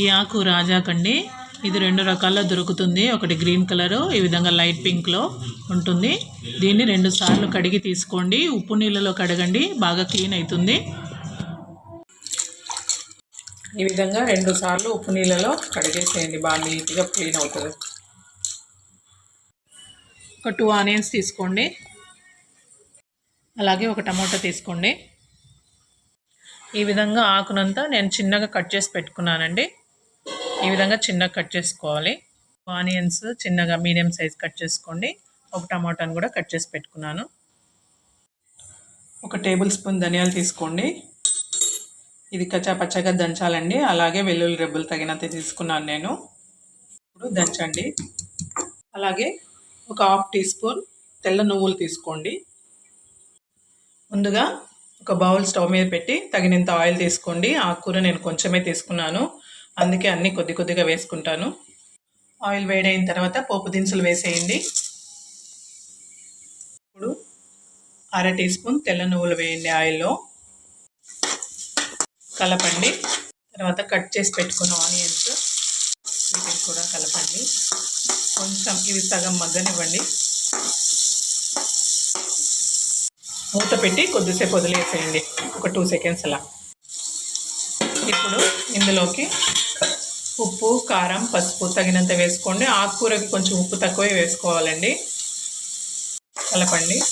ఈ ఆకు రాజాకండి ఇది రెండు రకాల్లో దొరుకుతుంది. ఒకటి గ్రీన్ కలరు ఈ విధంగా లైట్ పింక్లో ఉంటుంది. దీన్ని రెండు సార్లు కడిగి తీసుకోండి. ఉప్పు నీళ్ళలో కడగండి. బాగా క్లీన్ అవుతుంది ఈ విధంగా రెండు సార్లు ఉప్పు నీళ్ళలో కడిగేసేయండి. బాగా నీట్గా క్లీన్ అవుతుంది. ఒక టూ ఆనియన్స్ తీసుకోండి. అలాగే ఒక టమాటా తీసుకోండి. ఈ విధంగా ఆకునంతా నేను చిన్నగా కట్ చేసి పెట్టుకున్నానండి. ఈ విధంగా చిన్నగా కట్ చేసుకోవాలి. ఆనియన్స్ చిన్నగా మీడియం సైజ్ కట్ చేసుకోండి. ఒక టమాటాను కూడా కట్ చేసి పెట్టుకున్నాను. ఒక టేబుల్ స్పూన్ ధనియాలు తీసుకోండి. ఇది కచ్చా పచ్చగా దంచాలండి. అలాగే వెల్లుల్లి రెబ్బలు తగినంత తీసుకున్నాను నేను. ఇప్పుడు దంచండి. అలాగే ఒక హాఫ్ టీ స్పూన్ తెల్ల నువ్వులు తీసుకోండి. ముందుగా ఒక బౌల్ స్టవ్ మీద పెట్టి తగినంత ఆయిల్ తీసుకోండి. ఆకుకూర నేను కొంచెమే తీసుకున్నాను. అందుకే అన్నీ కొద్ది కొద్దిగా వేసుకుంటాను. ఆయిల్ వేడైన తర్వాత పోపు దినుసులు వేసేయండి. ఇప్పుడు అర టీ స్పూన్ తెల్ల నువ్వులు వేయండి ఆయిల్లో. కలపండి. తర్వాత కట్ చేసి పెట్టుకున్న ఆనియన్స్ వీటిని కూడా కలపండి. కొంచెం ఇవి సగం మగ్గనివ్వండి. మూత పెట్టి కొద్దిసేపు వదిలేసేయండి. ఒక టూ సెకండ్స్ అలా. ఇప్పుడు ఇందులోకి ఉప్పు కారం పసుపు తగినంత వేసుకోండి. ఆకుకూరకి కొంచెం ఉప్పు తక్కువే వేసుకోవాలండి. కలపండి.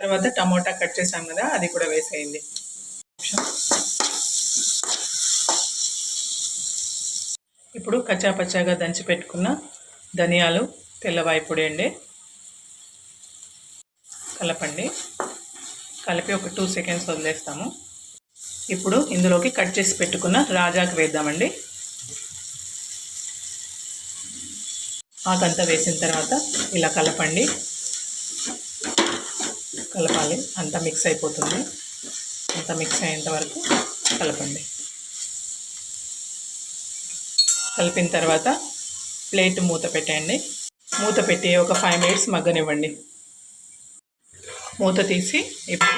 తర్వాత టమోటా కట్ చేసాం కదా అది కూడా వేసేయండి. ఇప్పుడు కచ్చా పచ్చాగా దంచి పెట్టుకున్న ధనియాలు తెల్లవాయి పొడి అండి. కలపండి. కలిపి ఒక టూ సెకండ్స్ వదిలేస్తాము. ఇప్పుడు ఇందులోకి కట్ చేసి పెట్టుకున్న రాజాకు వేద్దామండి. ఆకంతా వేసిన తర్వాత ఇలా కలపండి. కలపాలి. అంతా మిక్స్ అయిపోతుంది. అంతా మిక్స్ అయ్యేంత వరకు కలపండి. కలిపిన తర్వాత ప్లేట్ మూత పెట్టండి మూత పెట్టి ఒక ఫైవ్ మినిట్స్ మగ్గనివ్వండి. మూత తీసి ఇప్పుడు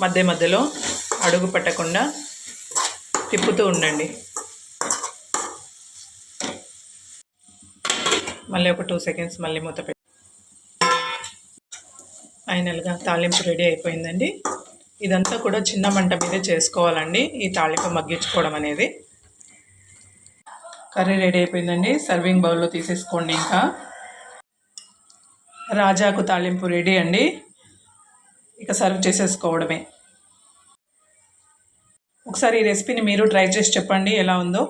మధ్య మధ్యలో అడుగు పట్టకుండా తిప్పుతూ ఉండండి. మళ్ళీ ఒక టూ సెకండ్స్ మళ్ళీ మూత పెట్టి. ఫైనల్గా తాలింపు రెడీ అయిపోయిందండి. ఇదంతా కూడా చిన్న మంట మీదే చేసుకోవాలండి ఈ తాలింపు మగ్గించుకోవడం అనేది. కర్రీ రెడీ అయిపోయిందండి సర్వింగ్ బౌల్లో తీసేసుకోండి ఇంకా. రాజాకు తాలింపు రెడీ అండి. ఇక సర్వ్ చేసేసుకోవడమే. ఒకసారి ఈ రెసిపీని మీరు ట్రై చేసి చెప్పండి ఎలా ఉందో.